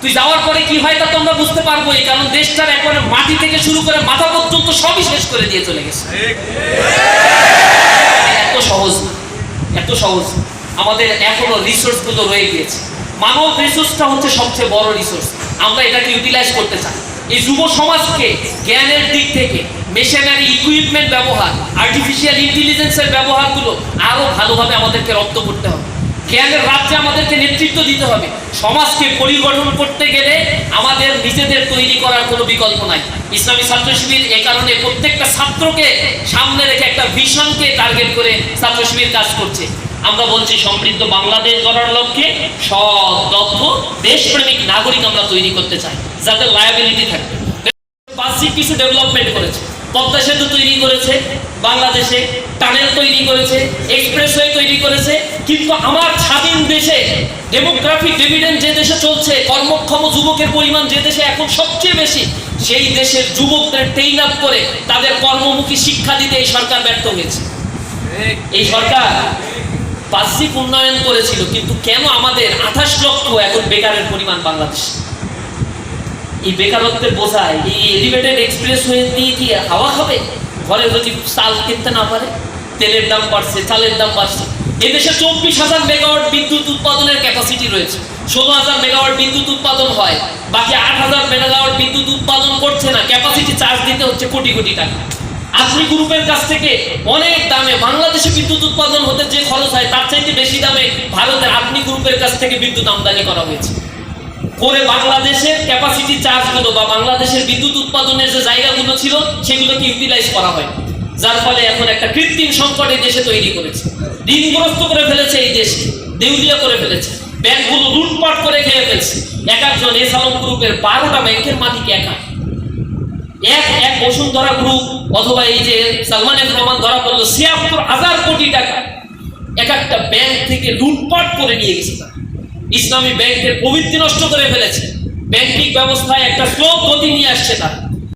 তুই যাওয়ার পরে কি হয় তা তো আমরা বুঝতে পারবোই, কারণ দেশটার একবারে মাটি থেকে শুরু করে মাথা পর্যন্ত সবই শেষ করে দিয়ে চলে গেছে। এত সহজ এত সহজ আমাদের এখনও রিসোর্সগুলো রয়ে গিয়েছে। মানব রিসোর্সটা হচ্ছে সবচেয়ে বড় রিসোর্স আমরা এটাকে ইউটিলাইজ করতে চাই। এই যুব সমাজকে জ্ঞানের দিক থেকে, মেশিনারি ইকুইপমেন্ট ব্যবহার আর্টিফিশিয়াল ইন্টেলিজেন্সের ব্যবহারগুলো আরও ভালোভাবে আমাদেরকে রপ্ত করতে হবে। জ্ঞানের রাজ্যে আমাদেরকে নেতৃত্ব দিতে হবে। সমাজকে পরিগঠন করতে গেলে আমাদের নিজেদের তৈরি করার কোনো বিকল্প নাই। ইসলামী ছাত্র শিবির এ কারণে প্রত্যেকটা ছাত্রকে সামনে রেখে একটা ভিশনকে টার্গেট করে ছাত্র শিবির কাজ করছে। আমরা বলছি, সমৃদ্ধ বাংলাদেশ গড়ার লক্ষ্যে সৎ, দক্ষ, দেশপ্রেমিক নাগরিক আমরা তৈরি করতে চাই যাদের লায়াবিলিটি থাকবে বাহ্যিক কিছু ডেভেলপমেন্ট করেছে। পদ্মা সেতু তৈরি করেছে, বাংলাদেশে টানেল তৈরি করেছে, এক্সপ্রেসওয়ে তৈরি করেছে, কিন্তু আমার স্বাধীন দেশে ডেমোগ্রাফিক ডিভিডেন্ড যে দেশে চলছে, কর্মক্ষম যুবকের পরিমাণ যে দেশে এখন সবচেয়ে বেশি, সেই দেশের যুবকদের ট্রেন আপ করে তাদের কর্মমুখী শিক্ষা দিতে এই সরকার ব্যর্থ হয়েছে। এই সরকার বাহ্যিক উন্নয়ন করেছিল, কিন্তু কেন আমাদের আঠাশ লক্ষ এখন বেকারের পরিমাণ বাংলাদেশে? এই বেকারত্বের বোঝায়, এই এলিভেটেড এক্সপ্রেস হয়ে দিয়ে কি হাওয়া খাবে ঘরে যদি চাল কিনতে না পারে, তেলের দাম বাড়ছে, চালের দাম বাড়ছে। এদেশে চব্বিশ হাজার মেগাওয়াট বিদ্যুৎ উৎপাদনের ক্যাপাসিটি রয়েছে। ষোলো হাজার মেগাওয়াট বিদ্যুৎ উৎপাদন হয়, বাকি আট হাজার মেগাওয়াট বিদ্যুৎ উৎপাদন করছে না ক্যাপাসিটি চার্জ দিতে হচ্ছে কোটি কোটি টাকা। আপনি গ্রুপের কাছ থেকে অনেক দামে, বাংলাদেশে বিদ্যুৎ উৎপাদন হতে যে খরচ হয়, তার চাইতে বেশি দামে ভারতের আপনি গ্রুপের কাছ থেকে বিদ্যুৎ আমদানি করা হয়েছে। করে বাংলাদেশের ক্যাপাসিটি চার্জগুলো বা বাংলাদেশের বিদ্যুৎ উৎপাদনের যে জায়গাগুলো ছিল, সেগুলোকে ইউটিলাইজ করা হয়। যার ফলে এখন একটা কৃত্রিম সংকট এই দেশে তৈরি করেছে। ঋণগ্রস্ত করে ফেলেছে এই দেশকে, দেউলিয়া করে ফেলেছে। ব্যাংকগুলো লুটপাট করে খেয়ে ফেলছে। এক একজন এসালম গ্রুপের বারোটা ব্যাংকের মালিক একা। এক এক বসুন্ধরা গ্রুপ অথবা এই যে সালমান এফ রহমান ধরা পড়ল ছিয়াত্তর হাজার কোটি টাকা। এক একটা ব্যাংক থেকে লুটপাট করে নিয়ে গেছে তারা। ইসলামী ব্যাংকের প্রবৃত্তি নষ্ট করে ফেলেছে। ব্যাংকিং ব্যবস্থায় একটা স্লো গতি নিয়ে আসছে তারা।